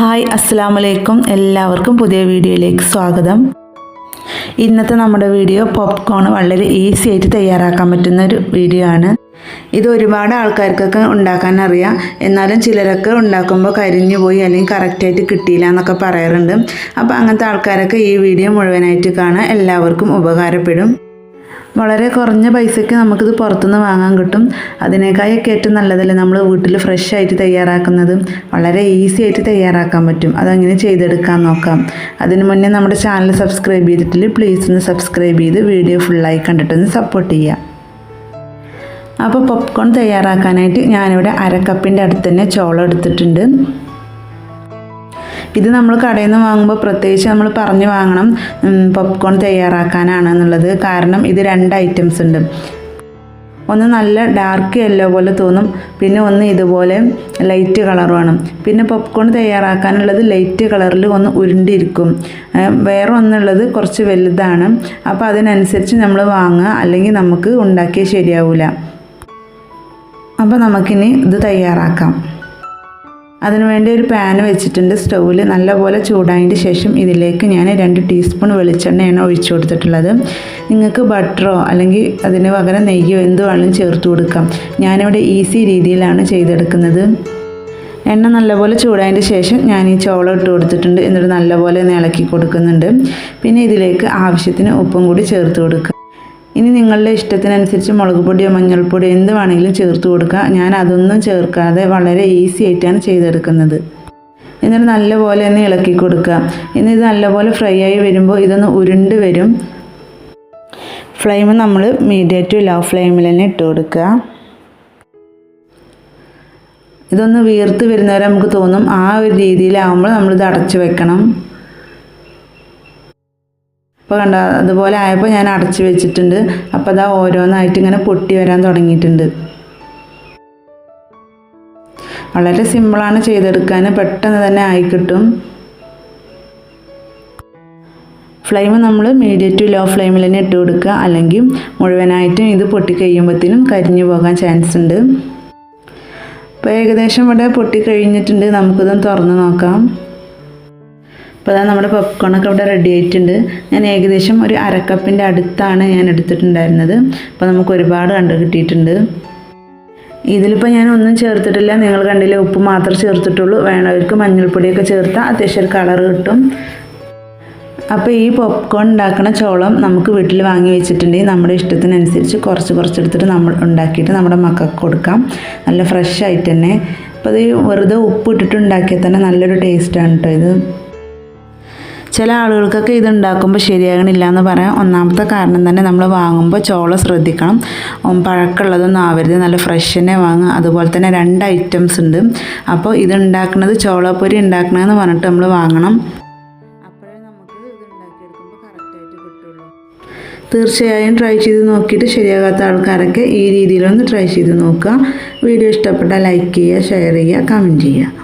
Hi അസ്സാം വലൈക്കും എല്ലാവർക്കും പുതിയ വീഡിയോയിലേക്ക് സ്വാഗതം. ഇന്നത്തെ നമ്മുടെ വീഡിയോ പോപ്കോൺ വളരെ ഈസി ആയിട്ട് തയ്യാറാക്കാൻ പറ്റുന്ന ഒരു വീഡിയോ ആണ്. ഇത് ഒരുപാട് ആൾക്കാർക്കൊക്കെ ഉണ്ടാക്കാൻ അറിയാം. എന്നാലും ചിലരൊക്കെ ഉണ്ടാക്കുമ്പോൾ കരിഞ്ഞു പോയി അല്ലെങ്കിൽ കറക്റ്റായിട്ട് കിട്ടിയില്ല എന്നൊക്കെ പറയാറുണ്ട്. അപ്പോൾ അങ്ങനത്തെ ആൾക്കാരൊക്കെ ഈ വീഡിയോ മുഴുവനായിട്ട് കാണാൻ എല്ലാവർക്കും ഉപകാരപ്പെടും. വളരെ കുറഞ്ഞ പൈസയ്ക്ക് നമുക്കിത് പുറത്തുനിന്ന് വാങ്ങാൻ കിട്ടും. അതിനേക്കായൊക്കെ ഏറ്റവും നല്ലതല്ലേ നമ്മൾ വീട്ടിൽ ഫ്രഷ് ആയിട്ട് തയ്യാറാക്കുന്നത്. വളരെ ഈസി ആയിട്ട് തയ്യാറാക്കാൻ പറ്റും. അതങ്ങനെ ചെയ്തെടുക്കാൻ നോക്കാം. അതിന് മുന്നേ നമ്മുടെ ചാനൽ സബ്സ്ക്രൈബ് ചെയ്തിട്ടില്ല പ്ലീസ് ഒന്ന് സബ്സ്ക്രൈബ് ചെയ്ത് വീഡിയോ ഫുള്ളായി കണ്ടിട്ടൊന്ന് സപ്പോർട്ട് ചെയ്യാം അപ്പോൾ പോപ്കോൺ തയ്യാറാക്കാനായിട്ട് ഞാനിവിടെ അരക്കപ്പിന്റെ അടുത്ത് തന്നെ ചോളം എടുത്തിട്ടുണ്ട്. ഇത് നമ്മൾ കടയിൽ നിന്ന് വാങ്ങുമ്പോൾ പ്രത്യേകിച്ച് നമ്മൾ പറഞ്ഞു വാങ്ങണം പോപ്കോൺ തയ്യാറാക്കാനാണ് എന്നുള്ളത്. കാരണം ഇത് രണ്ട് ഐറ്റംസ് ഉണ്ട്. ഒന്ന് നല്ല ഡാർക്ക് യെല്ലോ പോലെ തോന്നും പിന്നെ ഒന്ന് ഇതുപോലെ ലൈറ്റ് കളറുമാണ് പിന്നെ പോപ്കോൺ തയ്യാറാക്കാനുള്ളത് ലൈറ്റ് കളറിൽ ഒന്ന് ഉരുണ്ടിരിക്കും. വേറെ ഒന്നുള്ളത് കുറച്ച് വലുതാണ്. അപ്പോൾ അതിനനുസരിച്ച് നമ്മൾ വാങ്ങുക അല്ലെങ്കിൽ നമുക്ക് ഉണ്ടാക്കിയാൽ ശരിയാവില്ല അപ്പോൾ നമുക്കിനി ഇത് തയ്യാറാക്കാം. അതിനുവേണ്ടി ഒരു പാൻ വെച്ചിട്ടുണ്ട്. സ്റ്റൗവിൽ നല്ലപോലെ ചൂടായതിന്റെ ശേഷം ഇതിലേക്ക് ഞാൻ രണ്ട് ടീസ്പൂൺ വെളിച്ചെണ്ണയാണ് ഒഴിച്ചു കൊടുത്തിട്ടുള്ളത്. നിങ്ങൾക്ക് ബട്ടറോ അല്ലെങ്കിൽ അതിന് പകരം നെയ്യോ എന്ത് വേണമെങ്കിലും ചേർത്ത് കൊടുക്കാം. ഞാനിവിടെ ഈസി രീതിയിലാണ് ചെയ്തെടുക്കുന്നത്. എണ്ണ നല്ലപോലെ ചൂടായതിന്റെ ശേഷം ഞാൻ ഈ ചോളം ഇട്ട് കൊടുത്തിട്ടുണ്ട്. എന്നിട്ട് നല്ലപോലെ ഇളക്കി കൊടുക്കുന്നുണ്ട്. പിന്നെ ഇതിലേക്ക് ആവശ്യത്തിന് ഉപ്പും കൂടി ചേർത്ത് കൊടുക്കുക. ഇനി നിങ്ങളുടെ ഇഷ്ടത്തിനനുസരിച്ച് മുളക് പൊടിയോ മഞ്ഞൾപ്പൊടിയോ എന്ത് വേണമെങ്കിലും ചേർത്ത് കൊടുക്കുക. ഞാൻ അതൊന്നും ചേർക്കാതെ വളരെ ഈസി ആയിട്ടാണ് ചെയ്തെടുക്കുന്നത്. എന്നിട്ട് നല്ലപോലെ ഒന്ന് ഇളക്കി കൊടുക്കുക. ഇനി ഇത് നല്ലപോലെ ഫ്രൈ ആയി വരുമ്പോൾ ഇതൊന്ന് ഉരുണ്ട് വരും. ഫ്ലെയിം നമ്മൾ മീഡിയം ടു ലോ ഫ്ലെയിമിൽ തന്നെ ഇട്ട് കൊടുക്കുക. ഇതൊന്ന് വീർത്ത് വരുന്നവരെ നമുക്ക് തോന്നും ആ ഒരു രീതിയിലാവുമ്പോൾ നമ്മളിത് അടച്ചു വെക്കണം. അപ്പോൾ കണ്ട അതുപോലെ ആയപ്പോൾ ഞാൻ അടച്ച് വെച്ചിട്ടുണ്ട്. അപ്പോൾ അതാ ഓരോന്നായിട്ട് ഇങ്ങനെ പൊട്ടി വരാൻ തുടങ്ങിയിട്ടുണ്ട്. വളരെ സിമ്പിളാണ് ചെയ്തെടുക്കാൻ. പെട്ടെന്ന് തന്നെ ആയി കിട്ടും. ഫ്ലെയിം നമ്മൾ മീഡിയം ടു ലോ ഫ്ലെയിമിൽ തന്നെ ഇട്ട് കൊടുക്കുക. അല്ലെങ്കിൽ മുഴുവനായിട്ടും ഇത് പൊട്ടി കഴിയുമ്പോഴത്തേനും കരിഞ്ഞു പോകാൻ ചാൻസ് ഉണ്ട്. അപ്പോൾ ഏകദേശം ഇവിടെ പൊട്ടിക്കഴിഞ്ഞിട്ടുണ്ട് നമുക്കിതൊന്ന് തുറന്ന് നോക്കാം. അപ്പോൾ അതാ നമ്മുടെ പോപ്കോണൊക്കെ ഇവിടെ റെഡി ആയിട്ടുണ്ട്. ഞാൻ ഏകദേശം ഒരു അരക്കപ്പിന്റെ അടുത്താണ് ഞാൻ എടുത്തിട്ടുണ്ടായിരുന്നത്. അപ്പോൾ നമുക്ക് ഒരുപാട് കണ്ടു കിട്ടിയിട്ടുണ്ട്. ഇതിലിപ്പോൾ ഞാൻ ഒന്നും ചേർത്തിട്ടില്ല. നിങ്ങൾ കണ്ടില്ല ഉപ്പ് മാത്രം ചേർത്തിട്ടുള്ളൂ. വേണവർക്ക് മഞ്ഞൾപ്പൊടിയൊക്കെ ചേർത്താൽ അത്യാവശ്യം ഒരു കളർ കിട്ടും. അപ്പോൾ ഈ പോപ്കോൺ ഉണ്ടാക്കുന്ന ചോളം നമുക്ക് വീട്ടിൽ വാങ്ങി വെച്ചിട്ടുണ്ടെങ്കിൽ നമ്മുടെ ഇഷ്ടത്തിനനുസരിച്ച് കുറച്ച് കുറച്ചെടുത്തിട്ട് നമ്മൾ ഉണ്ടാക്കിയിട്ട് നമ്മുടെ മക്കൾക്ക് കൊടുക്കാം. നല്ല ഫ്രഷ് ആയിട്ട് തന്നെ. അപ്പോൾ ഇത് വെറുതെ ഉപ്പ് ഇട്ടിട്ട് ഉണ്ടാക്കിയാൽ തന്നെ നല്ലൊരു ടേസ്റ്റാണ് കേട്ടോ ഇത്. ചില ആളുകൾക്കൊക്കെ ഇത് ഉണ്ടാക്കുമ്പോൾ ശരിയാകണില്ല എന്ന് പറയാം ഒന്നാമത്തെ കാരണം തന്നെ നമ്മൾ വാങ്ങുമ്പോൾ ചോളം ശ്രദ്ധിക്കണം. പഴക്കമുള്ളതൊന്നും ആവരുത്. നല്ല ഫ്രഷ് തന്നെ വാങ്ങുക. അതുപോലെ തന്നെ രണ്ട് ഐറ്റംസ് ഉണ്ട്. അപ്പോൾ ഇത് ഉണ്ടാക്കുന്നത് ചോളപ്പൊരി ഉണ്ടാക്കണമെന്ന് പറഞ്ഞിട്ട് നമ്മൾ വാങ്ങണം. തീർച്ചയായും ട്രൈ ചെയ്ത് നോക്കിയിട്ട് ശരിയാകാത്ത ആൾക്കാരൊക്കെ ഈ രീതിയിലൊന്ന് ട്രൈ ചെയ്ത് നോക്കുക. വീഡിയോ ഇഷ്ടപ്പെട്ടാൽ ലൈക്ക് ചെയ്യുക ഷെയർ ചെയ്യുക കമന്റ് ചെയ്യുക.